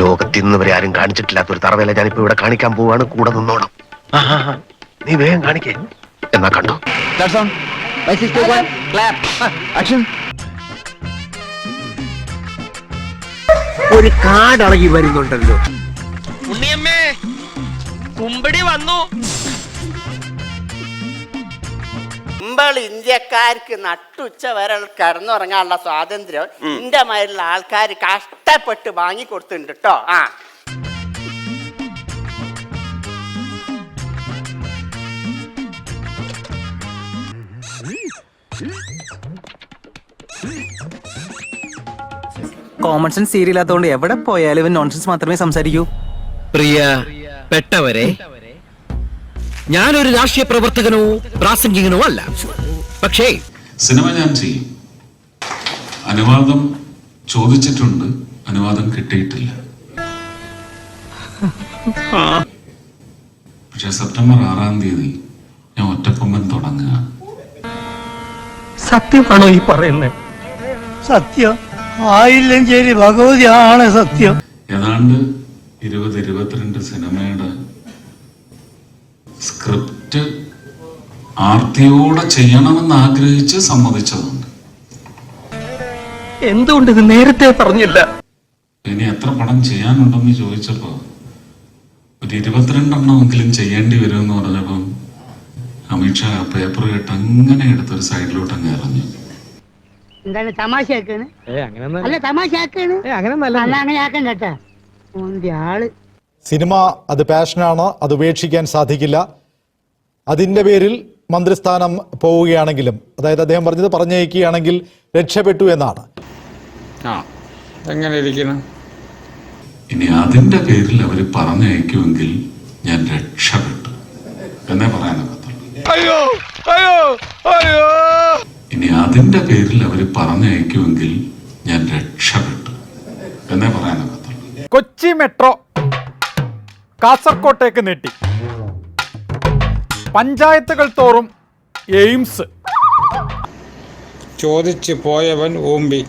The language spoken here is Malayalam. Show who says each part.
Speaker 1: ലോകത്ത് നിന്ന് വരെ ആരും കാണിച്ചിട്ടില്ലാത്ത ഒരു തറവേല ഞാനിപ്പോ ഇവിടെ കാണിക്കാൻ പോവാണ്. കൂടെ നിന്നോണം. ആഹാ, നീ വേഗം കാണിക്കേ. എന്നാ കണ്ടോ?
Speaker 2: ഒരു കാടളകി വരുന്നുണ്ടല്ലോ.
Speaker 3: ഉണ്ണിയമ്മേ കുമ്പടി വന്നു.
Speaker 4: നമ്മൾ ഇന്ത്യക്കാർക്ക് നട്ടുച്ച വരെ കിടന്നുറങ്ങാനുള്ള സ്വാതന്ത്ര്യം ഇന്ത്യ മാതിരിയുള്ള ആൾക്കാർ കഷ്ടപ്പെട്ട് വാങ്ങിക്കൊടുത്തിട്ടുണ്ട് കേട്ടോ ആ.
Speaker 5: കോമൺ സെൻസ് സീരിയലാത്തോണ്ട് എവിടെ പോയാലും ഇവൻ നോൺസെൻസ് മാത്രമേ സംസാരിക്കൂ.
Speaker 6: പ്രിയ പെട്ടവരെ. ഞാനൊരു രാഷ്ട്രീയ പ്രവർത്തകനോ പ്രാസംഗികനോ അല്ല. പക്ഷേ
Speaker 7: സിനിമ ഞാൻ ചെയ്യും. അനുവാദം ചോദിച്ചിട്ടുണ്ട്. അനുവാദം കിട്ടിയിട്ടില്ല. പക്ഷെ സെപ്റ്റംബർ ആറാം തീയതി ഞാൻ ഒറ്റക്കൊമ്പൻ തുടങ്ങുക.
Speaker 2: സത്യമാണോ ഈ പറയുന്നത് സത്യം. ആയില്ലഞ്ചേരി ഭഗവതിയാണ് സത്യം.
Speaker 7: ഏതാണ്ട് ഇരുപത് ഇരുപത്തിരണ്ട് സിനിമയുടെ സ്ക്രിപ്റ്റ് ആർത്തിയോടെ ചെയ്യണമെന്ന് ആഗ്രഹിച്ച് സമ്മതിച്ചതുണ്ട്.
Speaker 2: എന്തുകൊണ്ട് ഇത് നേരത്തെ പറഞ്ഞില്ല?
Speaker 7: ഇനി എത്ര പടം ചെയ്യാനുണ്ടെന്ന് ചോദിച്ചപ്പോ ഒരു ഇരുപത്തിരണ്ടെണ്ണമെങ്കിലും ചെയ്യേണ്ടി വരുമെന്ന് പറഞ്ഞപ്പം അമിത്ഷാ പേപ്പർ കേട്ട് അങ്ങനെ എടുത്തൊരു സൈഡിലോട്ട് അങ്ങ് ഇറങ്ങി
Speaker 8: എന്താണ് തമാശയാക്കാണ്? അല്ല തമാശയാക്കാണ്. കേട്ടാ ആൾ.
Speaker 9: സിനിമ അത് പാഷനാണ് അത് ഉപേക്ഷിക്കാൻ സാധിക്കില്ല. അതിന്റെ പേരിൽ മന്ത്രിസ്ഥാനം പോവുകയാണെങ്കിലും അതായത് അദ്ദേഹം പറഞ്ഞത് പറഞ്ഞയക്കുകയാണെങ്കിൽ രക്ഷപ്പെട്ടു എന്നാണ്.
Speaker 10: ആ എങ്ങനെ ഇരിക്കണം
Speaker 7: ഇനി അതിന്റെ പേരിൽ അവർ പറഞ്ഞയക്കുമെങ്കിൽ ഞാൻ രക്ഷപ്പെട്ടു എന്നേ പറയാനൊക്കത്തുള്ളൂ. ഇനി അതിന്റെ പേരിൽ അവർ പറഞ്ഞയക്കുമെങ്കിൽ ഞാൻ രക്ഷപ്പെട്ടു എന്നേ പറയാനൊക്കത്തുള്ളൂ.
Speaker 11: കൊച്ചി മെട്രോ കാസർകോട്ടേക്ക് നീട്ടി. പഞ്ചായത്തുകൾ തോറും എയിംസ്.
Speaker 10: ചോദിച്ചു പോയവൻ ഓമ്പി